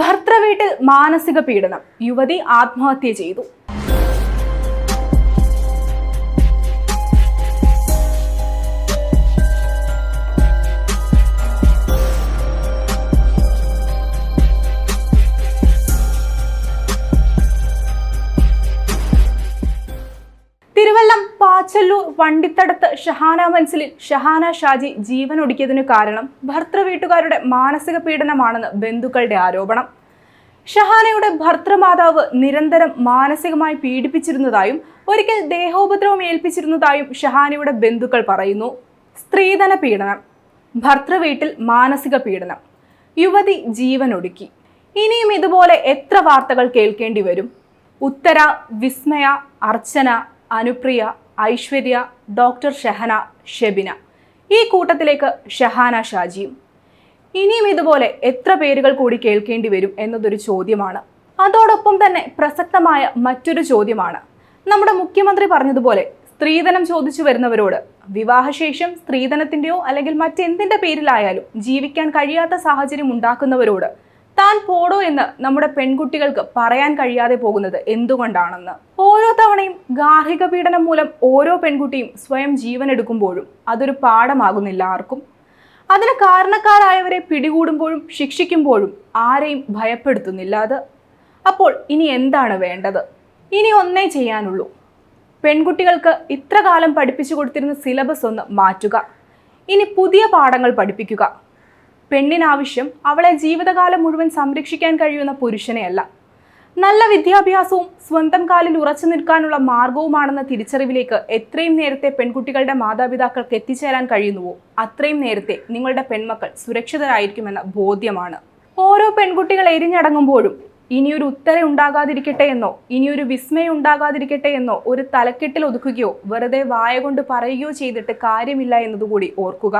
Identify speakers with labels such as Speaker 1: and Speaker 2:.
Speaker 1: ഭർത്തൃവീട്ടിൽ മാനസിക പീഡനം. യുവതി ആത്മഹത്യ ചെയ്തു. പാച്ചല്ലൂർ വണ്ടിത്തടത്ത് ഷഹാന മൻസിലിൽ ഷഹാന ഷാജി ജീവൻ ഒടുക്കിയതിനു കാരണം ഭർത്തൃ വീട്ടുകാരുടെ മാനസിക പീഡനമാണെന്ന് ബന്ധുക്കളുടെ ആരോപണം. ഷഹാനയുടെ ഭർത്തൃമാതാവ് നിരന്തരം മാനസികമായി പീഡിപ്പിച്ചിരുന്നതായും ഒരിക്കൽ ദേഹോപദ്രവം ഏൽപ്പിച്ചിരുന്നതായും ഷഹാനയുടെ ബന്ധുക്കൾ പറയുന്നു. സ്ത്രീധന പീഡനം ഭർത്തൃ വീട്ടിൽ മാനസിക പീഡനം യുവതി ജീവൻ ഒടുക്കി. ഇനിയും ഇതുപോലെ എത്ര വാർത്തകൾ കേൾക്കേണ്ടി വരും? ഉത്തര വിസ്മയ അർച്ചന അനുപ്രിയ ഐശ്വര്യ ഡോക്ടർ ഷഹന ഷെബിന. ഈ കൂട്ടത്തിലേക്ക് ഷഹാന ഷാജിയും. ഇനിയും ഇതുപോലെ എത്ര പേരുകൾ കൂടി കേൾക്കേണ്ടി വരും എന്നതൊരു ചോദ്യമാണ്. അതോടൊപ്പം തന്നെ പ്രസക്തമായ മറ്റൊരു ചോദ്യമാണ്. നമ്മുടെ മുഖ്യമന്ത്രി പറഞ്ഞതുപോലെ സ്ത്രീധനം ചോദിച്ചു വരുന്നവരോട് വിവാഹശേഷം സ്ത്രീധനത്തിന്റെയോ അല്ലെങ്കിൽ മറ്റെന്തിന്റെ പേരിലായാലും ജീവിക്കാൻ കഴിയാത്ത സാഹചര്യം ഉണ്ടാക്കുന്നവരോട് താൻ പോടോ എന്ന് നമ്മുടെ പെൺകുട്ടികൾക്ക് പറയാൻ കഴിയാതെ പോകുന്നത് എന്തുകൊണ്ടാണെന്ന്? ഓരോ തവണയും ഗാർഹിക പീഡനം മൂലം ഓരോ പെൺകുട്ടിയും സ്വയം ജീവൻ എടുക്കുമ്പോഴും അതൊരു പാഠമാകുന്നില്ല ആർക്കും. അതിന് കാരണക്കാരായവരെ പിടികൂടുമ്പോഴും ശിക്ഷിക്കുമ്പോഴും ആരെയും ഭയപ്പെടുത്തുന്നില്ല അത്. അപ്പോൾ ഇനി എന്താണ് വേണ്ടത്? ഇനി ഒന്നേ ചെയ്യാനുള്ളൂ. പെൺകുട്ടികൾക്ക് ഇത്ര കാലം പഠിപ്പിച്ചു കൊടുത്തിരുന്ന സിലബസ് ഒന്ന് മാറ്റുക. ഇനി പുതിയ പാഠങ്ങൾ പഠിപ്പിക്കുക. പെണ്ണിനാവശ്യം അവളെ ജീവിതകാലം മുഴുവൻ സംരക്ഷിക്കാൻ കഴിയുന്ന പുരുഷനെയല്ല. നല്ല വിദ്യാഭ്യാസവും സ്വന്തം കാലിൽ ഉറച്ചു നിൽക്കാനുള്ള മാർഗവുമാണെന്ന തിരിച്ചറിവിലേക്ക് എത്രയും നേരത്തെ പെൺകുട്ടികളുടെ മാതാപിതാക്കൾക്ക് എത്തിച്ചേരാൻ കഴിയുന്നുവോ അത്രയും നേരത്തെ നിങ്ങളുടെ പെൺമക്കൾ സുരക്ഷിതരായിരിക്കുമെന്ന ബോധ്യമാണ്. ഓരോ പെൺകുട്ടികൾ എരിഞ്ഞടങ്ങുമ്പോഴും ഇനിയൊരു ഉത്തര ഉണ്ടാകാതിരിക്കട്ടെ എന്നോ ഇനിയൊരു വിസ്മയം ഉണ്ടാകാതിരിക്കട്ടെ എന്നോ ഒരു തലക്കെട്ടിൽ ഒതുക്കുകയോ വെറുതെ വായ കൊണ്ട് പറയുകയോ ചെയ്തിട്ട് കാര്യമില്ല എന്നതുകൂടി ഓർക്കുക.